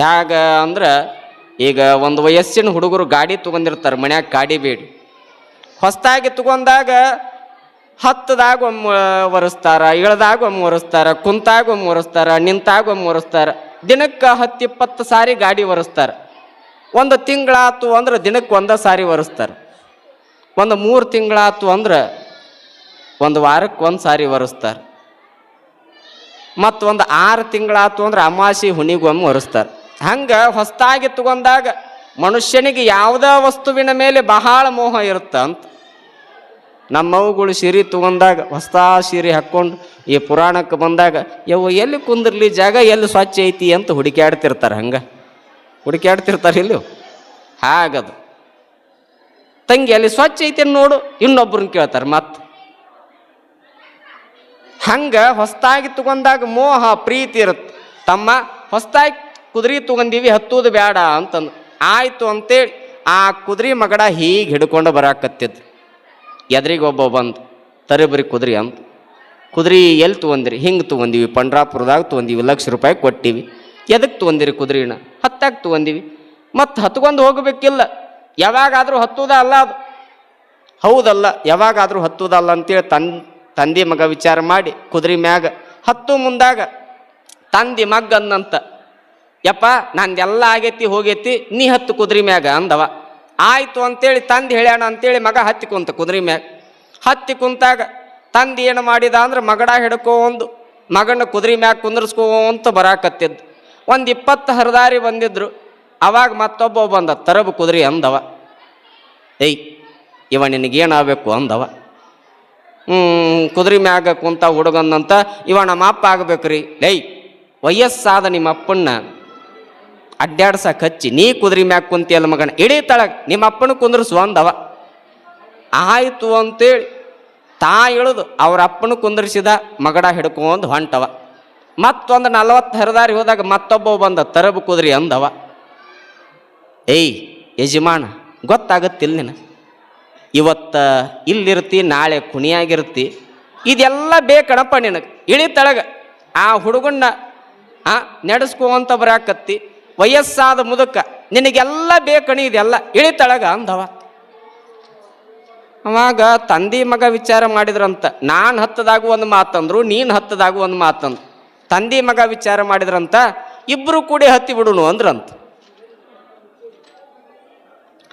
ಹೇಗ ಅಂದ್ರೆ ಈಗ ಒಂದು ವಯಸ್ಸಿನ ಹುಡುಗರು ಗಾಡಿ ತೊಗೊಂಡಿರ್ತಾರೆ, ಮನ್ಯಾಗ ಗಾಡಿ ಬೇಡಿ. ಹೊಸದಾಗಿ ತಗೊಂಡಾಗ ಹತ್ತದಾಗ ಒಮ್ಮೆ ಒರೆಸ್ತಾರ ಇಳ್ದಾಗ ಒಮ್ಮೆ ಒರೆಸ್ತಾರ, ಕುಂತಾಗ ಒಮ್ಮೆ ಒರೆಸ್ತಾರ, ನಿಂತಾಗ ಒಮ್ಮೆ ಒರೆಸ್ತಾರ, ದಿನಕ್ಕೆ ಹತ್ತು ಇಪ್ಪತ್ತು ಸಾರಿ ಗಾಡಿ ಒರೆಸ್ತಾರ. ಒಂದು ತಿಂಗಳಾತು ಅಂದ್ರೆ ದಿನಕ್ಕೆ ಒಂದೇ ಸಾರಿ ಒರೆಸ್ತಾರೆ. ಒಂದು ಮೂರು ತಿಂಗಳಾತು ಅಂದ್ರೆ ಒಂದು ವಾರಕ್ಕೆ ಒಂದು ಸಾರಿ ಒರೆಸ್ತಾರೆ. ಮತ್ತು ಒಂದು ಆರು ತಿಂಗಳಾತು ಅಂದ್ರೆ ಅಮಾಸಿ ಹುಣಿಗೊಮ್ಮೆ ಒರೆಸ್ತಾರೆ. ಹಂಗೆ ಹೊಸ್ತಾಗಿ ತಗೊಂಡಾಗ ಮನುಷ್ಯನಿಗೆ ಯಾವುದೇ ವಸ್ತುವಿನ ಮೇಲೆ ಬಹಳ ಮೋಹ ಇರುತ್ತೆ ಅಂತ. ನಮ್ಮವುಗಳು ಸೀರೆ ತಗೊಂಡಾಗ ಹೊಸ ಸೀರೆ ಹಾಕ್ಕೊಂಡು ಈ ಪುರಾಣಕ್ಕೆ ಬಂದಾಗ, ಯವ್ವ ಎಲ್ಲಿ ಕುಂದಿರ್ಲಿ ಜಾಗ, ಎಲ್ಲಿ ಸ್ವಚ್ಛ ಐತಿ ಅಂತ ಹುಡುಕ್ಯಾಡ್ತಿರ್ತಾರೆ ಹಂಗೆ. ಹುಡುಕ್ಯಾಡ್ತಿರ್ತಾರೆ ಇಲ್ಲಿ ಹಾಗದು. ತಂಗಿ ಅಲ್ಲಿ ಸ್ವಚ್ಛ ಐತಿ ನೋಡು ಇನ್ನೊಬ್ಬರನ್ನ ಕೇಳ್ತಾರೆ ಮತ್ತೆ. ಹಂಗ ಹೊಸ್ತಾಗಿ ತಗೊಂಡಾಗ ಮೋಹ, ಪ್ರೀತಿ ಇರುತ್ತೆ ತಮ್ಮ ಹೊಸ್ತಾಗಿ ಕುದುರೆ ತಗೊಂಡೀವಿ, ಹತ್ತುವುದು ಬೇಡ ಅಂತಂದು. ಆಯಿತು ಅಂತೇಳಿ ಆ ಕುದುರೆ ಮಗಡ ಹೀಗೆ ಹಿಡ್ಕೊಂಡು ಬರಾಕತ್ತಿದ್ದು. ಎದ್ರಿಗೆ ಒಬ್ಬ ಬಂದು ತರಿಬರಿ ಕುದುರೆ ಅಂತ ಕುದುರೆ ಎಲ್ಲಿ ತೊಗೊಂದಿರಿ ಹಿಂಗೆ ತಗೊಂದೀವಿ ಪಂಡ್ರಾಪುರದಾಗ ತೊಗೊಂದೀವಿ ಲಕ್ಷ ರೂಪಾಯಿ ಕೊಟ್ಟಿವಿ. ಎದಕ್ಕೆ ತೊಗೊಂದಿರಿ ಕುದುರೆನ? ಹತ್ತಾಗ ತೊಗೊಂದೀವಿ ಮತ್ತು ಹತ್ಕೊಂಡು ಹೋಗಬೇಕಿಲ್ಲ. ಯಾವಾಗಾದರೂ ಹತ್ತುದ ಅಲ್ಲ ಅದು. ಹೌದಲ್ಲ, ಯಾವಾಗಾದರೂ ಹತ್ತುದಲ್ಲ ಅಂತೇಳಿ ತನ್ ತಂದೆ ಮಗ ವಿಚಾರ ಮಾಡಿ ಕುದುರೆ ಮ್ಯಾಗ, ಹತ್ತು ಮುಂದಾಗ, ತಂದಿ ಮಗ್ ಅಂದಂತ, ಯಪ್ಪ ನಂದೆಲ್ಲ ಆಗೈತಿ ಹೋಗೈತಿ, ನೀ ಹತ್ತು ಕುದುರೆ ಮ್ಯಾಗ ಅಂದವ. ಆಯಿತು ಅಂತೇಳಿ ತಂದೆ ಹೇಳ್ಯಾಣ ಅಂತೇಳಿ ಮಗ ಹತ್ತಿ ಕುಂತ ಕುದುರೆ ಮ್ಯಾಗ. ಹತ್ತಿ ಕುಂತಾಗ ತಂದೆ ಏನು ಮಾಡಿದ ಅಂದ್ರೆ ಮಗಡ ಹಿಡ್ಕೊಂದು ಮಗನ ಕುದುರೆ ಮ್ಯಾಗ ಕುಂದರ್ಸ್ಕೊಂತ ಬರಾಕತ್ತಿದ್ದು. ಒಂದು ಇಪ್ಪತ್ತು ಹರದಾರಿ ಬಂದಿದ್ರು, ಅವಾಗ ಮತ್ತೊಬ್ಬ ಬಂದ, ತರಬು ಕುದುರೆ ಅಂದವ. ಏಯ್, ಇವ ನಿನಗೇನಾಗಬೇಕು ಅಂದವ. ಕುದುರೆ ಮ್ಯಾಗ ಕುಂತ ಹುಡುಗನಂತ, ಇವ ನಮ್ಮ ಅಪ್ಪ ಆಗ್ಬೇಕ್ರಿ. ಲೈ, ವಯಸ್ಸಾದ ನಿಮ್ಮ ಅಪ್ಪನ್ನ ಅಡ್ಡಾಡ್ಸ ಹಚ್ಚಿ ನೀ ಕುದುರೆ ಮ್ಯಾಗ ಕುಂತಿಯಲ್ಲ ಮಗನ, ಇಡೀ ತಳ ನಿಮ್ಮ ಅಪ್ಪನ ಕುಂದ್ರಸು ಅಂದವ. ಆಯಿತು ಅಂತೇಳಿ, ತಾ ಇಳಿದು ಅವ್ರ ಅಪ್ಪನ ಕುಂದ್ರಿಸಿದ ಮಗಡ ಹಿಡ್ಕೊಂಡು ಹೊಂಟವ. ಮತ್ತೊಂದು ನಲವತ್ತು ಹರಿದಾರಿ ಹೋದಾಗ ಮತ್ತೊಬ್ಬ ಬಂದ, ತರಬು ಕುದುರೆ ಅಂದವ. ಏಯ್, ಯಜಮಾನ, ಗೊತ್ತಾಗತ್ತಿಲ್ಲ ನಿನ ಇವತ್ತ ಇಲ್ಲಿರ್ತಿ, ನಾಳೆ ಕುಣಿಯಾಗಿರ್ತಿ. ಇದೆಲ್ಲ ಬೇಕಣಪ್ಪ ನಿನಗೆ. ಇಳಿ ತಳಗ. ಆ ಹುಡುಗನ್ನ ಆ ನಡೆಸ್ಕೊಂತ ಬರಾಕತ್ತಿ. ವಯಸ್ಸಾದ ಮುದುಕ. ನಿನಗೆಲ್ಲ ಬೇಕಣಿ ಇದೆಲ್ಲ. ಇಳಿ ತಳಗ ಅಂದವ. ಅವಾಗ ತಂದೆ ಮಗ ವಿಚಾರ ಮಾಡಿದ್ರಂತ. ನಾನು ಹತ್ತದಾಗ ಒಂದು ಮಾತಂದ್ರು, ನೀನು ಹತ್ತದಾಗ ಒಂದು ಮಾತಂದ್ರು. ತಂದೆ ಮಗ ವಿಚಾರ ಮಾಡಿದ್ರಂತ. ಇಬ್ಬರು ಕೂಡಿ ಹತ್ತಿ ಬಿಡುನು ಅಂದ್ರಂತ.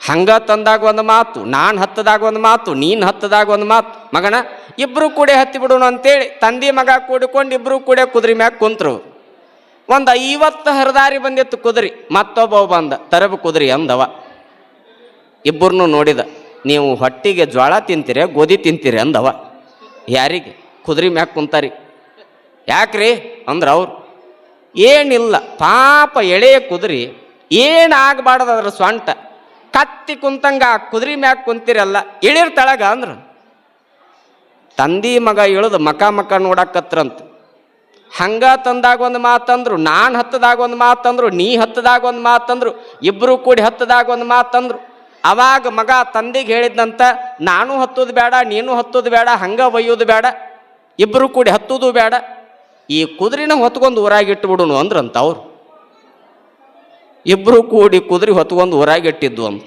ಹಂಗ ತಂದಾಗ ಒಂದು ಮಾತು, ನಾನು ಹತ್ತದಾಗ ಒಂದು ಮಾತು, ನೀನು ಹತ್ತದಾಗ ಒಂದು ಮಾತು. ಮಗನ ಇಬ್ಬರು ಕೂಡ ಹತ್ತಿ ಬಿಡೋಣ ಅಂತೇಳಿ ತಂದೆ ಮಗ ಕೂಡಿಕೊಂಡು ಇಬ್ಬರು ಕೂಡ ಕುದುರೆ ಮ್ಯಾಗ ಕುಂತರು. ಒಂದು ಐವತ್ತು ಹರದಾರಿ ಬಂದಿತ್ತು ಕುದುರೆ, ಮತ್ತೊಬ್ಬ ಬಂದ, ತರಬು ಕುದುರೆ ಅಂದವ. ಇಬ್ಬರನ್ನು ನೋಡಿದ, ನೀವು ಹೊಟ್ಟಿಗೆ ಜ್ವಾಳ ತಿಂತೀರಿ, ಗೋಧಿ ತಿಂತೀರಿ ಅಂದವ. ಯಾರಿಗೆ? ಕುದುರೆ ಮ್ಯಾಗ ಕುಂತಾರಿ. ಯಾಕ್ರಿ? ಅಂದ್ರೆ ಅವ್ರು, ಏನಿಲ್ಲ, ಪಾಪ ಎಳೆಯ ಕುದುರೆ ಏನಾಗಬಾರ್ದು ಅದರ ಅದ್ರ ಸ್ವಂಟ? ಕತ್ತಿ ಕುಂತಂಗ ಕುದುರೆ ಮ್ಯಾಗ ಕುಂತಿರಲ್ಲ, ಇಳಿರ್ ತಳಗ ಅಂದ್ರು ತಂದಿ ಮಗ ಇಳಿದು ಮಕ ಮಕ ನೋಡಕತ್ರಂತ. ಹಂಗ ತಂದಾಗ ಒಂದು ಮಾತಂದ್ರು, ನಾನು ಹತ್ತದಾಗ ಒಂದು ಮಾತಂದ್ರು, ನೀ ಹತ್ತದಾಗ ಒಂದು ಮಾತಂದ್ರು, ಇಬ್ರು ಕೂಡಿ ಹತ್ತದಾಗ ಒಂದು ಮಾತಂದ್ರು. ಅವಾಗ ಮಗ ತಂದಿಗೆ ಹೇಳಿದ್ನಂತ, ನಾನು ಹತ್ತೋದು ಬೇಡ ನೀನು ಹತ್ತೋದು ಬೇಡ ಹಂಗ ಒಯ್ಯೋದು ಬೇಡ ಇಬ್ರು ಕೂಡಿ ಹತ್ತೋದು ಬೇಡ ಈ ಕುದುರೆನ ಹೊತ್ಕೊಂಡು ಊರಾಗಿಟ್ಟು ಬಿಡೋಣ ಅಂದ್ರಂತ ಅವ್ರು. ಇಬ್ರು ಕೂಡಿ ಕುದುರೆ ಹೊತ್ಕೊಂಡು ಊರಾಗ ಇಟ್ಟಿದ್ದು ಅಂತ.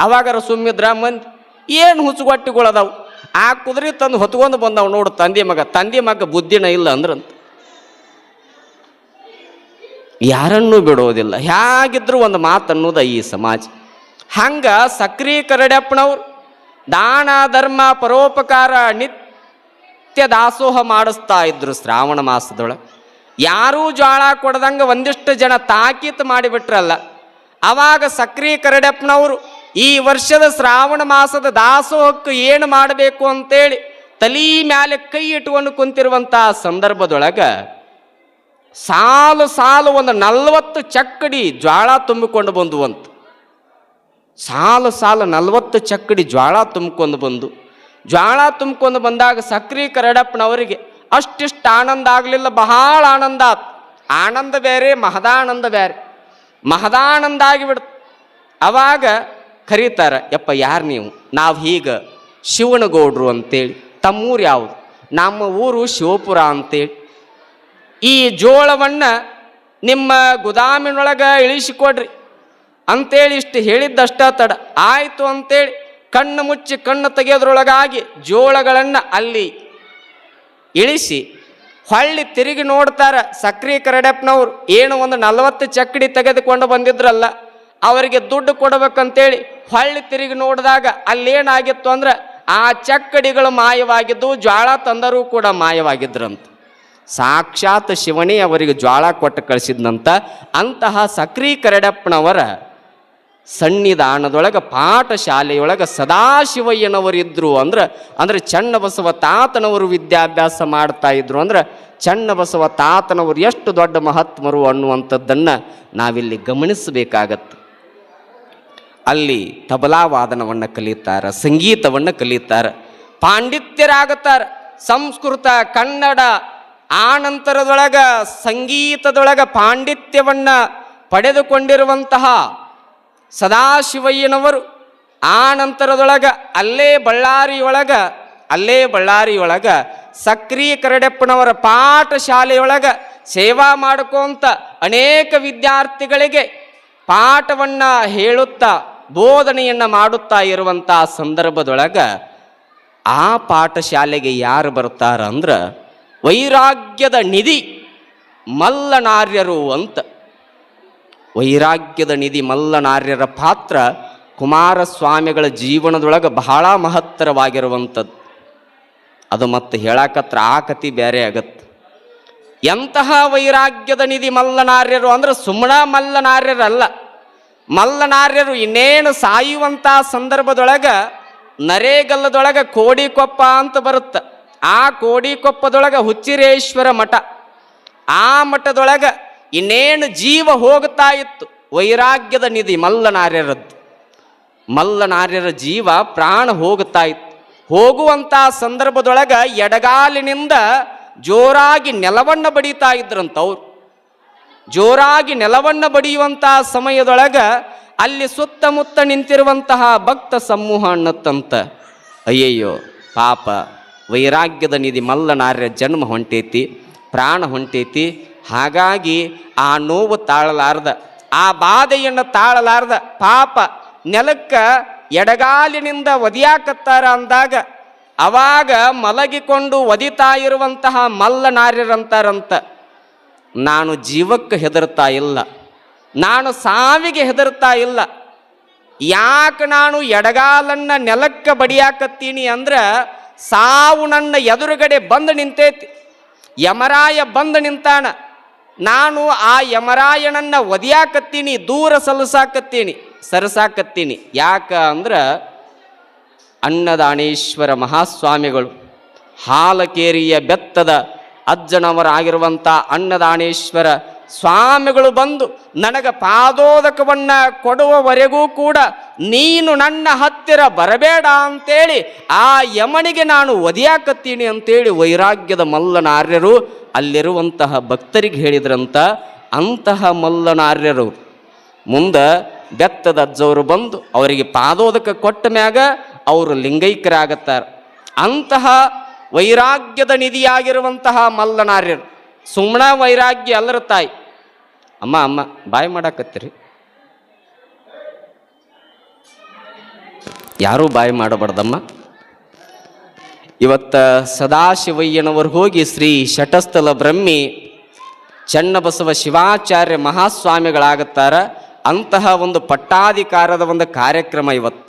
ಅವಾಗಾರ ಸುಮ್ಮಿದ್ರ ಮಂದಿ ಏನು ಹುಚ್ಚುಗೊಟ್ಟಿಗಳದಾವು? ಆ ಕುದುರೆ ತಂದು ಹೊತ್ಕೊಂಡು ಬಂದವು ನೋಡು ತಂದೆ ಮಗ. ತಂದೆ ಮಗ ಬುದ್ಧಿನ ಇಲ್ಲ ಅಂದ್ರಂತ. ಯಾರನ್ನೂ ಬಿಡೋದಿಲ್ಲ. ಹೇಗಿದ್ರು ಒಂದು ಮಾತು ಅನ್ನೋದ ಈ ಸಮಾಜ. ಹಂಗ ಸಕ್ರಿ ಕರಡ್ಯಪ್ಪನವ್ರು ದಾನ, ಧರ್ಮ, ಪರೋಪಕಾರ, ನಿತ್ಯ ದಾಸೋಹ ಮಾಡಿಸ್ತಾ ಇದ್ರು ಶ್ರಾವಣ ಮಾಸದೊಳಗೆ. ಯಾರೂ ಜ್ವಾಳ ಕೊಡದಂಗ ಒಂದಿಷ್ಟು ಜನ ತಾಕೀತು ಮಾಡಿಬಿಟ್ರಲ್ಲ. ಅವಾಗ ಸಕ್ರಿ ಕರಡಪ್ಪನವರು ಈ ವರ್ಷದ ಶ್ರಾವಣ ಮಾಸದ ದಾಸೋಹಕ್ಕೆ ಏನು ಮಾಡಬೇಕು ಅಂತೇಳಿ ತಲಿ ಮ್ಯಾಲೆ ಕೈ ಇಟ್ಕೊಂಡು ಕುಂತಿರುವಂತಹ ಸಂದರ್ಭದೊಳಗ ಸಾಲು ಸಾಲು ಒಂದು ನಲ್ವತ್ತು ಚಕ್ಕಡಿ ಜ್ವಾಳ ತುಂಬಿಕೊಂಡು ಬಂದುವಂತ. ಸಾಲು ಸಾಲು ನಲ್ವತ್ತು ಚಕ್ಕಡಿ ಜ್ವಾಳ ತುಂಬಿಕೊಂಡು ಬಂದು, ಜ್ವಾಳ ತುಂಬಿಕೊಂಡು ಬಂದಾಗ ಸಕ್ರಿ ಕರಡಪ್ಪನವರಿಗೆ ಅಷ್ಟಿಷ್ಟು ಆನಂದ ಆಗಲಿಲ್ಲ, ಬಹಳ ಆನಂದ ಆನಂದ ಬೇರೆ, ಮಹದಾನಂದ ಬೇರೆ. ಮಹದಾನಂದ ಆಗಿಬಿಡ್ತು. ಅವಾಗ ಕರೀತಾರ, ಯಪ್ಪ, ಯಾರು ನೀವು? ನಾವು ಹೀಗೆ ಶಿವನಗೌಡ್ರು ಅಂತೇಳಿ. ತಮ್ಮೂರು ಯಾವುದು? ನಮ್ಮ ಊರು ಶಿವಪುರ ಅಂತೇಳಿ. ಈ ಜೋಳವನ್ನು ನಿಮ್ಮ ಗುದಾಮಿನೊಳಗೆ ಇಳಿಸಿಕೊಡ್ರಿ. ಅಂತೇಳಿ ಇಷ್ಟು ಹೇಳಿದ್ದಷ್ಟ ತಡ. ಆಯಿತು ಅಂತೇಳಿ ಕಣ್ಣು ಮುಚ್ಚಿ ಕಣ್ಣು ತೆಗೆಯೋದ್ರೊಳಗಾಗಿ ಜೋಳಗಳನ್ನು ಅಲ್ಲಿ ಇಳಿಸಿ. ಹೊಳ್ಳಿ ತಿರುಗಿ ನೋಡ್ತಾರೆ ಸಕ್ರಿ ಕರಡಪ್ಪನವ್ರು ಏನು ಒಂದು ನಲವತ್ತು ಚಕ್ಕಡಿ ತೆಗೆದುಕೊಂಡು ಬಂದಿದ್ರಲ್ಲ, ಅವರಿಗೆ ದುಡ್ಡು ಕೊಡಬೇಕಂತೇಳಿ ಹೊಳ್ಳಿ ತಿರುಗಿ ನೋಡಿದಾಗ ಅಲ್ಲೇನಾಗಿತ್ತು ಅಂದ್ರೆ ಆ ಚಕ್ಕಡಿಗಳು ಮಾಯವಾಗಿದ್ದು, ಜ್ವಾಳ ತಂದರೂ ಕೂಡ ಮಾಯವಾಗಿದ್ರಂತ. ಸಾಕ್ಷಾತ್ ಶಿವನೇ ಅವರಿಗೆ ಜ್ವಾಳ ಕೊಟ್ಟು ಕಳಿಸಿದ್ನಂತ ಅಂತಹ ಸಕ್ರಿ ಕರಡಪ್ಪನವರ ಸನ್ನಿಧಾನದೊಳಗೆ ಪಾಠಶಾಲೆಯೊಳಗೆ ಸದಾಶಿವಯ್ಯನವರಿದ್ದರು ಅಂದ್ರೆ ಅಂದ್ರೆ ಚನ್ನಬಸವ ತಾತನವರು ವಿದ್ಯಾಭ್ಯಾಸ ಮಾಡ್ತಾ ಇದ್ರು ಅಂದ್ರೆ ಚನ್ನಬಸವ ತಾತನವರು ಎಷ್ಟು ದೊಡ್ಡ ಮಹಾತ್ಮರು ಅನ್ನುವಂಥದ್ದನ್ನು ನಾವಿಲ್ಲಿ ಗಮನಿಸಬೇಕಾಗತ್ತೆ ಅಲ್ಲಿ ತಬಲಾ ವಾದನವನ್ನು ಕಲಿತಾರೆ, ಸಂಗೀತವನ್ನು ಕಲಿತಾರೆ ಪಾಂಡಿತ್ಯರಾಗುತ್ತಾರೆ ಸಂಸ್ಕೃತ, ಕನ್ನಡ, ಆನಂತರದೊಳಗ ಸಂಗೀತದೊಳಗ ಪಾಂಡಿತ್ಯವನ್ನು ಪಡೆದುಕೊಂಡಿರುವಂತಹ ಸದಾಶಿವಯ್ಯನವರು. ಆ ನಂತರದೊಳಗ ಅಲ್ಲೇ ಬಳ್ಳಾರಿಯೊಳಗ ಅಲ್ಲೇ ಬಳ್ಳಾರಿಯೊಳಗ ಸಕ್ರಿಯ ಕರಡೆಪ್ಪನವರ ಪಾಠಶಾಲೆಯೊಳಗ ಸೇವಾ ಮಾಡ್ಕೋಂತ ಅನೇಕ ವಿದ್ಯಾರ್ಥಿಗಳಿಗೆ ಪಾಠವನ್ನ ಹೇಳುತ್ತಾ, ಬೋಧನೆಯನ್ನ ಮಾಡುತ್ತಾ ಇರುವಂಥ ಸಂದರ್ಭದೊಳಗ ಆ ಪಾಠಶಾಲೆಗೆ ಯಾರು ಬರುತ್ತಾರೆ ಅಂದ್ರ ವೈರಾಗ್ಯದ ನಿಧಿ ಮಲ್ಲನಾರ್ಯರು ಅಂತ. ವೈರಾಗ್ಯದ ನಿಧಿ ಮಲ್ಲನಾರ್ಯರ ಪಾತ್ರ ಕುಮಾರಸ್ವಾಮಿಗಳ ಜೀವನದೊಳಗೆ ಬಹಳ ಮಹತ್ತರವಾಗಿರುವಂಥದ್ದು. ಅದು ಮತ್ತೆ ಹೇಳಾಕತ್ರ ಆ ಕತಿ ಬೇರೆ ಆಗತ್ತೆ. ಎಂತಹ ವೈರಾಗ್ಯದ ನಿಧಿ ಮಲ್ಲನಾರ್ಯರು ಅಂದ್ರೆ ಸುಮ್ಮನ ಮಲ್ಲನಾರ್ಯರಲ್ಲ. ಮಲ್ಲನಾರ್ಯರು ಇನ್ನೇನು ಸಾಯುವಂಥ ಸಂದರ್ಭದೊಳಗೆ ನರೇಗಲ್ಲದೊಳಗೆ ಕೋಡಿಕೊಪ್ಪ ಅಂತ ಬರುತ್ತೆ. ಆ ಕೋಡಿಕೊಪ್ಪದೊಳಗೆ ಹುಚ್ಚಿರೇಶ್ವರ ಮಠ. ಆ ಮಠದೊಳಗ ಇನ್ನೇನು ಜೀವ ಹೋಗ್ತಾ ಇತ್ತು? ವೈರಾಗ್ಯದ ನಿಧಿ ಮಲ್ಲನಾರ್ಯರದ್ದು. ಮಲ್ಲನಾರ್ಯರ ಜೀವ ಪ್ರಾಣ ಹೋಗ್ತಾ ಇತ್ತು. ಹೋಗುವಂತ ಸಂದರ್ಭದೊಳಗೆ ಎಡಗಾಲಿನಿಂದ ಜೋರಾಗಿ ನೆಲವನ್ನು ಬಡಿತಾ ಇದ್ರಂತ ಅವ್ರು ಜೋರಾಗಿ ನೆಲವನ್ನು ಬಡಿಯುವಂತಹ ಸಮಯದೊಳಗ ಅಲ್ಲಿ ಸುತ್ತಮುತ್ತ ನಿಂತಿರುವಂತಹ ಭಕ್ತ ಸಮೂಹ ಅನ್ನತ್ತಂತ. ಅಯ್ಯಯ್ಯೋ, ಪಾಪ. ವೈರಾಗ್ಯದ ನಿಧಿ ಮಲ್ಲನಾರ್ಯ ಜನ್ಮ ಹೊಂಟೈತಿ, ಪ್ರಾಣ ಹೊಂಟೈತಿ ಹಾಗಾಗಿ ಆ ನೋವು ತಾಳಲಾರ್ದ, ಆ ಬಾಧೆಯನ್ನು ತಾಳಲಾರ್ದ ಪಾಪ ನೆಲಕ್ಕ ಎಡಗಾಲಿನಿಂದ ಒದಿಯಾಕತ್ತಾರ ಅಂದಾಗ, ಅವಾಗ ಮಲಗಿಕೊಂಡು ಒದಿತಾ ಇರುವಂತಹ ಮಲ್ಲನಾರ್ಯರಂತಾರಂತ, ನಾನು ಜೀವಕ್ಕೆ ಹೆದರ್ತಾ ಇಲ್ಲ, ನಾನು ಸಾವಿಗೆ ಹೆದರ್ತಾ ಇಲ್ಲ, ಯಾಕೆ ನಾನು ಎಡಗಾಲನ್ನ ನೆಲಕ್ಕೆ ಬಡಿಯಾಕತ್ತೀನಿ ಅಂದ್ರೆ ಸಾವು ನನ್ನ ಎದುರುಗಡೆ ಬಂದು ನಿಂತೈತಿ, ಯಮರಾಯ ಬಂದು ನಿಂತಾನ ನಾನು ಆ ಯಮರಾಯಣನ್ನ ಒದಿಯಾಕತ್ತೀನಿ, ದೂರ ಸಲಸಾಕತ್ತೀನಿ, ಸರಸಾಕತ್ತೀನಿ. ಯಾಕ ಅಂದ್ರೆ ಅನ್ನದಾನೇಶ್ವರ ಮಹಾಸ್ವಾಮಿಗಳು, ಹಾಲಕೇರಿಯ ಬೆತ್ತದ ಅಜ್ಜನವರಾಗಿರುವಂಥ ಅನ್ನದಾನೇಶ್ವರ ಸ್ವಾಮಿಗಳು ಬಂದು ನನಗೆ ಪಾದೋದಕವನ್ನು ಕೊಡುವವರೆಗೂ ಕೂಡ ನೀನು ನನ್ನ ಹತ್ತಿರ ಬರಬೇಡ ಅಂತೇಳಿ ಆ ಯಮನಿಗೆ ನಾನು ಒದಿಯಾಕತ್ತೀನಿ ಅಂತೇಳಿ ವೈರಾಗ್ಯದ ಮಲ್ಲನಾರ್ಯರು ಅಲ್ಲಿರುವಂತಹ ಭಕ್ತರಿಗೆ ಹೇಳಿದ್ರಂತ ಅಂತಹ ಮಲ್ಲನಾರ್ಯರು. ಮುಂದೆ ಬೆತ್ತದ ಅಜ್ಜವರು ಬಂದು ಅವರಿಗೆ ಪಾದೋದಕ ಕೊಟ್ಟ ಮ್ಯಾಗ ಅವರು ಲಿಂಗೈಕ್ಯರಾಗತ್ತಾರೆ. ಅಂತಹ ವೈರಾಗ್ಯದ ನಿಧಿಯಾಗಿರುವಂತಹ ಮಲ್ಲನಾರ್ಯರು. ಸುಮ್ಮನ ವೈರಾಗ್ಯ ಅಲ್ಲರ ತಾಯಿ. ಅಮ್ಮ ಅಮ್ಮ, ಬಾಯಿ ಮಾಡಾಕತ್ತೀರಿ. ಯಾರೂ ಬಾಯಿ ಮಾಡಬಾರ್ದಮ್ಮ. ಇವತ್ತ ಸದಾಶಿವಯ್ಯನವರು ಹೋಗಿ ಶ್ರೀ ಶಟಸ್ಥಲ ಬ್ರಹ್ಮಿ ಚನ್ನಬಸವ ಶಿವಾಚಾರ್ಯ ಮಹಾಸ್ವಾಮಿಗಳಾಗುತ್ತಾರ. ಅಂತಹ ಒಂದು ಪಟ್ಟಾಧಿಕಾರದ ಒಂದು ಕಾರ್ಯಕ್ರಮ ಇವತ್ತು.